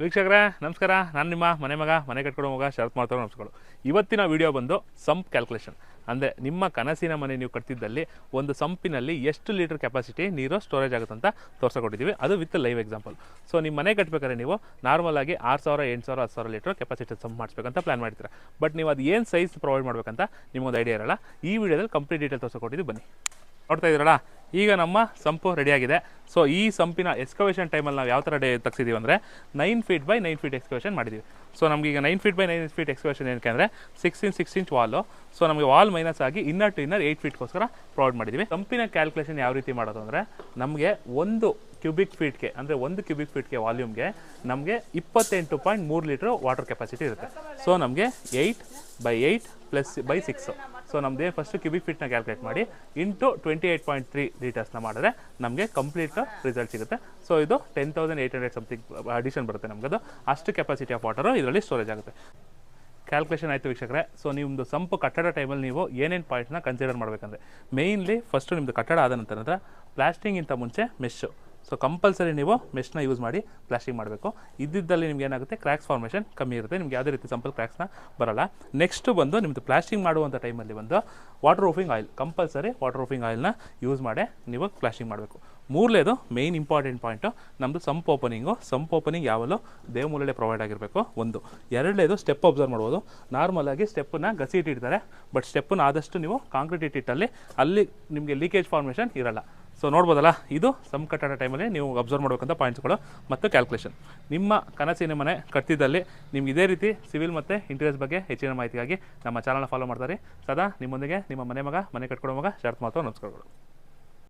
ವೀಕ್ಷಕರೇ, ನಮಸ್ಕಾರ. ನಾನು ನಿಮ್ಮ ಮನೆ ಮಗ, ಮನೆ ಕಟ್ಕೊಡೋ ಮಗ, ಶರತ್ ಮಾಡ್ತಾರೋ ನಮಸ್ಕಾರ ಇವತ್ತಿನ ವಿಡಿಯೋ ಬಂದು ಸಂಪ್ ಕ್ಯಾಲ್ಕುಲೇಷನ್ ಅಂದರೆ ನಿಮ್ಮ ಕನಸಿನ ಮನೆ ನೀವು ಕಟ್ತಿದ್ದಲ್ಲಿ ಒಂದು ಸಂಪಿನಲ್ಲಿ ಎಷ್ಟು ಲೀಟರ್ ಕೆಪಾಸಿಟಿ ನೀರು ಸ್ಟೋರೇಜ್ ಆಗುತ್ತೆ ಅಂತ ತೋರಿಸ್ಕೊಟ್ಟಿದ್ದೀವಿ. ಅದು ವಿತ್ ಲೈವ್ ಎಕ್ಸಾಂಪಲ್ ಸೊ ನಿಮ್ಮ ಮನೆ ಕಟ್ಟಬೇಕಾದ್ರೆ ನೀವು ನಾರ್ಮಲಾಗಿ ಆರು ಸಾವಿರ, ಎಂಟು ಸಾವಿರ, ಹತ್ತು ಸಾವಿರ ಲೀಟರ್ ಕೆಪಾಸಿಟಿ ಸಂಪ್ ಮಾಡಿಸ್ಬೇಕಂತ ಪ್ಲಾನ್ ಮಾಡ್ತೀರಾ ಬಟ್ ನೀವು ಅದು ಏನು ಸೈಜ್ ಪ್ರೊವೈಡ್ ಮಾಡಬೇಕಂತ ನಿಮಗೊಂದು ಐಡಿಯಾ ಇರಲ್ಲ. ಈ ವಿಡಿಯೋದಲ್ಲಿ ಕಂಪ್ಲೀಟ್ ಡೀಟೇಲ್ ತೋರಿಸ್ಕೊಟ್ಟಿದ್ದು ಬನ್ನಿ. ನೋಡ್ತಾ ಇದ್ದೀರಲ್ಲ? ಈಗ ನಮ್ಮ ಸಂಪು ರೆಡಿಯಾಗಿದೆ ಸೊ ಈ ಸಂಪಿನ ಎಕ್ಸ್ಕವೇಷನ್ ಟೈಮಲ್ಲಿ ನಾವು ಯಾವ ಥರ ಡೇ ತಗ್ಸಿದ್ದೀವಿ ಅಂದರೆ nine feet by nine feet excavation ಮಾಡಿದ್ದೀವಿ ಸೊ ನಮಗೆ ಈಗ nine feet by nine feet excavation ಏನಕ್ಕೆ ಅಂದರೆ six in six inch wall so ನಮಗೆ ವಾಲ್ ಮೈನಸ್ ಆಗಿ ಇನ್ನರ್ ಟು ಇನ್ನರ್ ಏಯ್ಟ್ ಫೀಟ್ಗೋಸ್ಕರ ಪ್ರೊವೈಡ್ ಮಾಡಿದ್ದೀವಿ ಸಂಪಿನ ಕ್ಯಾಲ್ಕುಲೇಷನ್ ಯಾವ ರೀತಿ ಮಾಡೋದು ಅಂದರೆ ನಮಗೆ ಒಂದು ಕ್ಯೂಬಿಕ್ ಫೀಟ್ಗೆ ಅಂದರೆ ಒಂದು ಕ್ಯೂಬಿಕ್ ಫೀಟ್ಗೆ ವಾಲ್ಯೂಮ್ಗೆ ನಮಗೆ ಇಪ್ಪತ್ತೆಂಟು ಪಾಯಿಂಟ್ ಮೂರು ಲೀಟ್ರ್ ವಾಟರ್ ಕೆಪಾಸಿಟಿ ಇರುತ್ತೆ. ಸೊ ನಮಗೆ eight by eight plus by six so ನಮ್ಮದೇ ಫಸ್ಟ್ ಕ್ಯೂಬಿಕ್ ಫೀಟ್ನ ಕ್ಯಾಲ್ಕುಲೇಟ್ ಮಾಡಿ into twenty eight point three ಲೀಟರ್ಸ್ನ ಮಾಡಿದ್ರೆ ನಮಗೆ ಕಂಪ್ಲೀಟ್ ರಿಸಲ್ಟ್ ಸಿಗುತ್ತೆ. ಸೊ ಇದು ten thousand eight hundred something addition ಬರುತ್ತೆ ನಮಗದು ಅಷ್ಟು ಕೆಪಾಸಿಟಿ ಆಫ್ ವಾಟರು ಇದರಲ್ಲಿ ಸ್ಟೋರೇಜ್ ಆಗುತ್ತೆ. ಕ್ಯಾಲ್ಕುಲೇಷನ್ ಆಯಿತು ವೀಕ್ಷಕರೇ. ಸೊ ನಿಮ್ಮದು ಸಂಪು ಕಟ್ಟಡ ಟೈಮಲ್ಲಿ ನೀವು ಏನೇನು ಪಾಯಿಂಟ್ನ ಕನ್ಸಿಡರ್ ಮಾಡಬೇಕಂದ್ರೆ ಮೇಯ್ನ್ಲಿ ಫಸ್ಟು ನಿಮ್ಮದು ಕಟ್ಟಡ ಆದ ನಂತರ ಪ್ಲಾಸ್ಟಿಂಗಿಂತ ಮುಂಚೆ ಮೆಶ್ಶು ಸೊ ಕಂಪಲ್ಸರಿ ನೀವು ಮೆಶ್ನ ಯೂಸ್ ಮಾಡಿ ಪ್ಲಾಸ್ಟಿಂಗ್ ಮಾಡಬೇಕು. ಇದ್ದಿದ್ದಲ್ಲಿ ನಿಮ್ಗೆ ಏನಾಗುತ್ತೆ? ಕ್ರ್ಯಾಕ್ಸ್ ಫಾರ್ಮೇಷನ್ ಕಮ್ಮಿ ಇರುತ್ತೆ. ನಿಮ್ಗೆ ಯಾವುದೇ ರೀತಿ ಸಂಪಲ್ ಕ್ರ್ಯಾಕ್ಸ್ನ ಬರಲ್ಲ. ನೆಕ್ಸ್ಟ್ ಬಂದು ನಿಮ್ಮದು ಪ್ಲಾಸ್ಟಿಂಗ್ ಮಾಡುವಂಥ ಟೈಮಲ್ಲಿ ಬಂದು water proofing oil compulsory water proofing ಆಯಿಲ್ನ use ಮಾಡಿ ನೀವು ಪ್ಲಾಸ್ಟಿಂಗ್ ಮಾಡಬೇಕು. ಮೂರನೇದು ಮೇಯ್ನ್ ಇಂಪಾರ್ಟೆಂಟ್ ಪಾಯಿಂಟು ನಮ್ಮದು ಸಂಪ್ ಓಪನಿಂಗು ಸಂಪ್ ಓಪನಿಂಗ್ ಯಾವಲ್ಲೂ ದೇವಮೂಲಳೆ ಪ್ರೊವೈಡ್ ಆಗಿರಬೇಕು. ಒಂದು. ಎರಡನೇದು ಸ್ಟೆಪ್ ಅಬ್ಸರ್ವ್ ಮಾಡ್ಬೋದು. ನಾರ್ಮಲ್ ಆಗಿ ಸ್ಟೆಪ್ಪನ್ನ ಗಸಿ ಇಟ್ಟಿರ್ತಾರೆ ಬಟ್ ಸ್ಟೆಪ್ಪನ್ನ ಆದಷ್ಟು ನೀವು ಕಾಂಕ್ರೀಟ್ ಇಟ್ಟಿಟ್ಟಲ್ಲಿ ಅಲ್ಲಿ ನಿಮಗೆ ಲೀಕೇಜ್ ಫಾರ್ಮೇಷನ್ ಇರಲ್ಲ. ಸೊ ನೋಡ್ಬೋದಲ್ಲ, ಇದು ಸಮ್ ಕಟ್ಟಡ ಟೈಮಲ್ಲಿ ನೀವು ಅಬ್ಸರ್ವ್ ಮಾಡಬೇಕಂತ ಪಾಯಿಂಟ್ಸ್ಗಳು ಮತ್ತು ಕ್ಯಾಲ್ಕುಲೇಷನ್ ನಿಮ್ಮ ಕನಸಿನ ಮನೆ ಕಟ್ಟಿದ್ದಲ್ಲಿ ನಿಮ್ಗೆ ಇದೇ ರೀತಿ ಸಿವಿಲ್ ಮತ್ತು ಇಂಟೀರಿಯರ್ಸ್ ಬಗ್ಗೆ ಹೆಚ್ಚಿನ ಮಾಹಿತಿಗಾಗಿ ನಮ್ಮ ಚಾನಲ್ನ ಫಾಲೋ ಮಾಡ್ತಾರೆ ಸದಾ ನಿಮ್ಮೊಂದಿಗೆ ನಿಮ್ಮ ಮನೆ ಮಗ, ಮನೆ ಕಟ್ಕೊಡೋ ಮಗ, ಶರತ್ ಮಾತು ನಮಸ್ಕಾರಗಳು.